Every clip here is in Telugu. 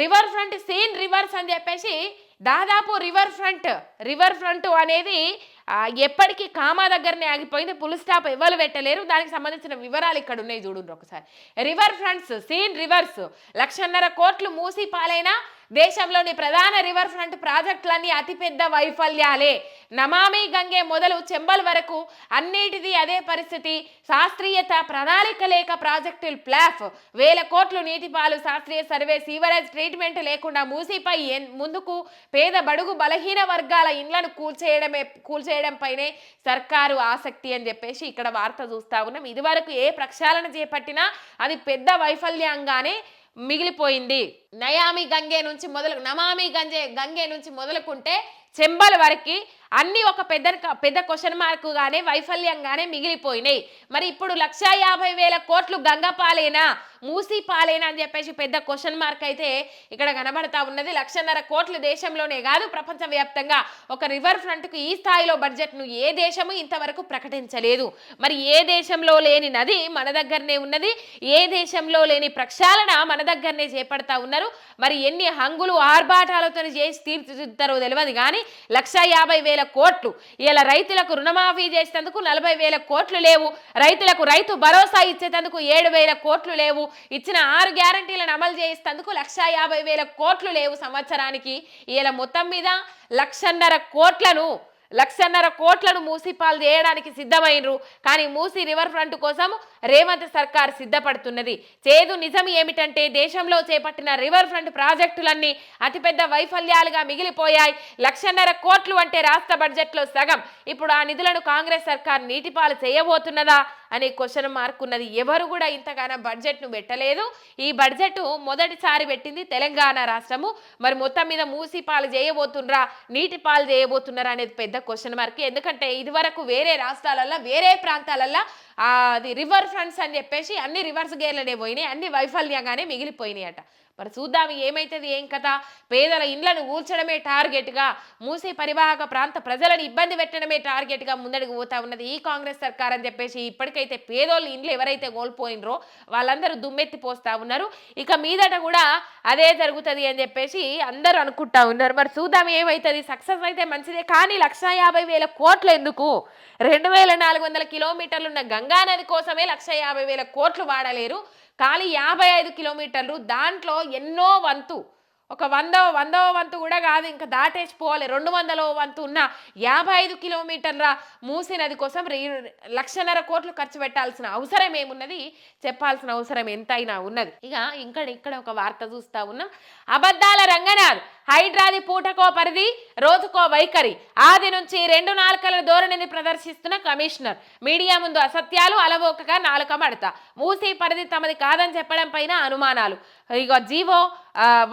రివర్ ఫ్రంట్ సీన్ రివర్స్ అని చెప్పేసి దాదాపు రివర్ ఫ్రంట్ రివర్ ఫ్రంట్ అనేది ఎప్పటికీ కామా దగ్గరనే ఆగిపోయింది. పుల్ స్టాప్ ఎవరు పెట్టలేరు. దానికి సంబంధించిన వివరాలు ఇక్కడ ఉన్నాయి చూడండి ఒకసారి. రివర్ ఫ్రంట్స్ సీన్ రివర్స్ లక్షన్నర కోట్లు మూసి పాలైన దేశంలోని ప్రధాన రివర్ ఫ్రంట్ ప్రాజెక్టులన్నీ అతిపెద్ద వైఫల్యాలే. నమామి గంగే మొదలు చెంబల్ వరకు అన్నిటిది అదే పరిస్థితి. శాస్త్రీయత ప్రణాళిక లేక ప్రాజెక్టులు ప్లాఫ్. వేల కోట్లు నీటిపాలు శాస్త్రీయ సర్వే సీవరేజ్ ట్రీట్మెంట్ లేకుండా మూసిపై ముందుకు పేద బడుగు బలహీన వర్గాల ఇండ్లను కూల్చేయడమే కూల్చేయడంపైనే సర్కారు ఆసక్తి అని చెప్పేసి ఇక్కడ వార్త చూస్తా ఉన్నాం. ఇదివరకు ఏ ప్రక్షాళన చేపట్టినా అది పెద్ద వైఫల్యంగానే మిగిలిపోయింది. నయామి గంగే నుంచి మొదలు నమామి గంజే గంగే నుంచి మొదలుకుంటే చెంబల వరకు అన్ని ఒక పెద్ద పెద్ద క్వశ్చన్ మార్కుగానే వైఫల్యంగానే మిగిలిపోయినాయి. మరి ఇప్పుడు లక్షా యాభై వేల కోట్లు గంగపాలేనా మూసీ పాలేనా అని చెప్పేసి పెద్ద క్వశ్చన్ మార్క్ అయితే ఇక్కడ కనబడతా ఉన్నది. లక్షన్నర కోట్లు దేశంలోనే కాదు ప్రపంచవ్యాప్తంగా. ఒక రివర్ ఫ్రంట్కు ఈ స్థాయిలో బడ్జెట్ను ఏ దేశము ఇంతవరకు ప్రకటించలేదు. మరి ఏ దేశంలో లేని నది మన దగ్గరనే ఉన్నది? ఏ దేశంలో లేని ప్రక్షాళన మన దగ్గరనే చేపడతా ఉన్నారు? మరి ఎన్ని హంగులు ఆర్భాటాలతో చేసి తీర్చిదిద్దారో తెలియదు కానీ లక్ష యాభై వేల కోట్లు. ఇలా రైతులకు రుణమాఫీ చేసేందుకు నలభై వేల కోట్లు లేవు. రైతులకు రైతు భరోసా ఇచ్చేందుకు ఏడు వేల కోట్లు లేవు. ఇచ్చిన ఆరు గ్యారంటీలను అమలు చేసేందుకు లక్ష యాభై వేల కోట్లు లేవు సంవత్సరానికి. ఇలా మొత్తం మీద లక్షన్నర కోట్లను లక్షన్నర కోట్లను మూసి పాలు చేయడానికి సిద్ధమైనరు కానీ మూసి రివర్ ఫ్రంట్ కోసం రేవంత్ సర్కార్ సిద్ధపడుతున్నది. చేదు నిజం ఏమిటంటే దేశంలో చేపట్టిన రివర్ ఫ్రంట్ ప్రాజెక్టులన్నీ అతిపెద్ద వైఫల్యాలుగా మిగిలిపోయాయి. లక్షన్నర కోట్లు అంటే రాష్ట్ర బడ్జెట్లో సగం. ఇప్పుడు ఆ నిధులను కాంగ్రెస్ సర్కార్ నీటిపాలు చేయబోతున్నదా? అనే క్వశ్చన్ మార్క్ ఉన్నది. ఎవరు కూడా ఇంతగానో బడ్జెట్ను పెట్టలేదు. ఈ బడ్జెట్ మొదటిసారి పెట్టింది తెలంగాణ రాష్ట్రము. మరి మొత్తం మీద మూసి పాలు చేయబోతుండ్రా? నీటి పాలు చేయబోతున్నారా అనేది పెద్ద క్వశ్చన్ మార్క్ ఎందుకంటే ఇదివరకు వేరే రాష్ట్రాలల్లో వేరే ప్రాంతాలల్లో అది రివర్ ఫ్రంట్స్ అని చెప్పేసి అన్ని రివర్స్ గేర్లనే పోయినాయి. అన్ని వైఫల్యంగానే మిగిలిపోయినాయి అట మరి చూద్దాం ఏమైతుంది ఏం కథ? పేదల ఇండ్లను కూల్చడమే టార్గెట్గా మూసే పరివాహక ప్రాంత ప్రజలను ఇబ్బంది పెట్టడమే టార్గెట్గా ముందడుగు పోతా ఉన్నది ఈ కాంగ్రెస్ సర్కార్ అని చెప్పేసి ఇప్పటికైతే పేదోళ్ళు ఇండ్లు ఎవరైతే కోల్పోయినరో వాళ్ళందరూ దుమ్మెత్తి పోస్తా ఉన్నారు. ఇక మీదట కూడా అదే జరుగుతుంది అని చెప్పేసి అందరూ అనుకుంటా ఉన్నారు. మరి చూద్దాం ఏమవుతుంది సక్సెస్ అయితే మంచిదే కానీ లక్ష యాభై వేల కోట్లు ఎందుకు? రెండు వేల నాలుగు వందల కిలోమీటర్లు ఉన్న గంగా నది కోసమే లక్ష యాభై వేల కోట్లు వాడలేరు. ఖాళీ యాభై ఐదు కిలోమీటర్లు దాంట్లో ఎన్నో వంతు. ఒక వంద వందవ వంతు కూడా కాదు ఇంకా దాటేసి పోవాలి. రెండు వందల వంతు ఉన్న యాభై ఐదు కిలోమీటర్ల మూసి నది కోసం రి- లక్షన్నర కోట్లు ఖర్చు పెట్టాల్సిన అవసరం ఏమున్నది? చెప్పాల్సిన అవసరం ఎంతైనా ఉన్నది. ఇక ఇంకా ఇక్కడ ఒక వార్త చూస్తా ఉన్నా. అబద్ధాల రంగనాథ్ హైడ్రాది పూటకో పరిధి రోజుకో వైఖరి. ఆది నుంచి రెండు నాలుకల ధోరణిని ప్రదర్శిస్తున్న కమిషనర్. మీడియా ముందు అసత్యాలు అలవోకగా నాలుక మడత మూసి పరిధి తమది కాదని చెప్పడం పైన అనుమానాలు. ఇక జీవో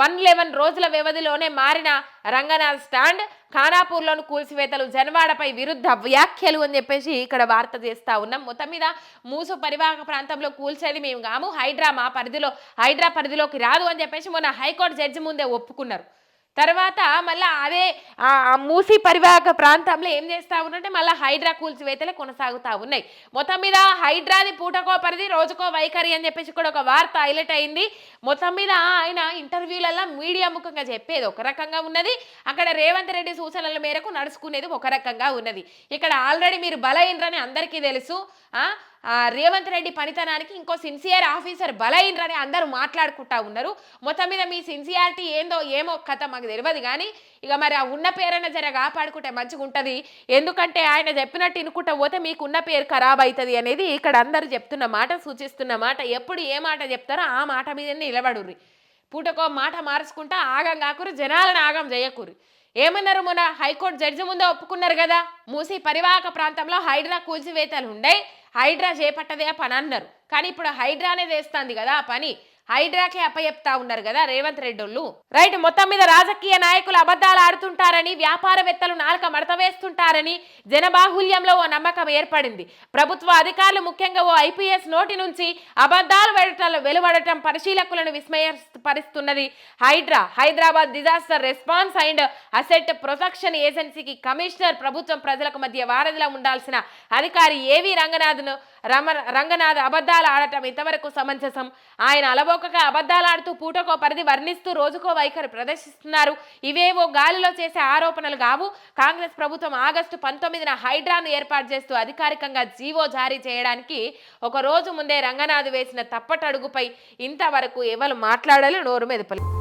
వన్ లెవెన్ రోజుల వ్యవధిలోనే మారిన రంగనాథ్ స్టాండ్ ఖానాపూర్లోని కూల్చివేతలు జనవాడపై విరుద్ధ వ్యాఖ్యలు అని చెప్పేసి ఇక్కడ వార్త చేస్తా ఉన్నాం. మొత్తం మీద మూసు పరివాహక ప్రాంతంలో కూల్చేది మేము కాము. హైడ్రా మా పరిధిలో హైడ్రా పరిధిలోకి రాదు అని చెప్పేసి మొన్న హైకోర్టు జడ్జి ముందే ఒప్పుకున్నారు. తర్వాత మళ్ళీ అదే ఆ మూసి పరివాహక ప్రాంతంలో ఏం చేస్తా ఉన్నట్టే మళ్ళీ హైడ్రా కూల్చివేతలే కొనసాగుతా ఉన్నాయి. మొత్తం మీద హైడ్రాది పూటకో పరిధి రోజుకో వైఖరి అని చెప్పేసి కూడా ఒక వార్త హైలైట్ అయింది. మొత్తం మీద ఆయన ఇంటర్వ్యూలలో మీడియా ముఖంగా చెప్పేది ఒక రకంగా ఉన్నది. అక్కడ రేవంత్ రెడ్డి సూచనల మేరకు నడుచుకునేది ఒక రకంగా ఉన్నది. ఇక్కడ ఆల్రెడీ మీరు బలైనరని అందరికీ తెలుసు. రేవంత్ రెడ్డి పనితనానికి ఇంకో సిన్సియర్ ఆఫీసర్ బలైనరని అందరూ మాట్లాడుకుంటా ఉన్నారు. మొత్తం మీద మీ సిన్సియారిటీ ఏందో ఏమో కథ మాకు తెలియదు కానీ ఇక మరి ఆ ఉన్న పేరైనా జర కాపాడుకుంటే మంచిగా ఉంటుంది. ఎందుకంటే ఆయన చెప్పినట్టు ఇనుకుంటా పోతే మీకు ఉన్న పేరు ఖరాబ్ అవుతుంది అనేది ఇక్కడ అందరూ చెప్తున్న మాట సూచిస్తున్న మాట. ఎప్పుడు ఏ మాట చెప్తారో ఆ మాట మీద నిలబడుర్రి. పూటకో మాట మార్చుకుంటా ఆగం కాకురు జనాలను ఆగం చేయకూరు ఏమన్నారు మొన్న హైకోర్టు జడ్జి ముందే ఒప్పుకున్నారు కదా? మూసి పరివాహక ప్రాంతంలో హైడ్రా కూల్చివేతలు ఉండే హైడ్రా చేపట్టదే ఆ పని అన్నారు. కానీ ఇప్పుడు హైడ్రానే చేస్తుంది కదా ఆ పని. హైడ్రాకే అప్పయెప్తా ఉన్నారు కదా రేవంత్ రెడ్డి వాళ్ళు రైట్ మొత్తం మీద రాజకీయ నాయకులు అబద్ధాలు ఆడుతుంటారని వ్యాపారవేత్తలు నాలుక మడత వేస్తుంటారని జనబాహుల్యంలో ఓ నమ్మకం ఏర్పడింది. ప్రభుత్వ అధికారులు ముఖ్యంగా ఓ ఐపీఎస్ నోటి నుంచి అబద్ధాలు వెడటం వెలువడటం పరిశీలకులను విస్మయపరుస్తున్నది Hydraa. Hyderabad disaster response and asset protection ఏజెన్సీకి కమిషనర్ ప్రభుత్వం ప్రజలకు మధ్య వారధిలా ఉండాల్సిన అధికారి ఏవి రంగనాథ్ను రమ రంగనాథ్ అబద్ధాలు ఆడటం ఇంతవరకు సమంజసం. ఆయన అలవోక అబద్ధాలు అబద్ధాలాడుతూ పూటకో పరిధి వర్ణిస్తూ రోజుకో వైఖరి ప్రదర్శిస్తున్నారు. ఇవేవో గాలిలో చేసే ఆరోపణలు కావు కాంగ్రెస్ ప్రభుత్వం ఆగస్టు పంతొమ్మిదిన హైడ్రాను ఏర్పాటు చేస్తూ అధికారికంగా జీవో జారీ చేయడానికి ఒక రోజు ముందే రంగనాథ్ వేసిన తప్పటడుగుపై ఇంతవరకు ఎవరు మాట్లాడాలి నోరు మెదపలేదు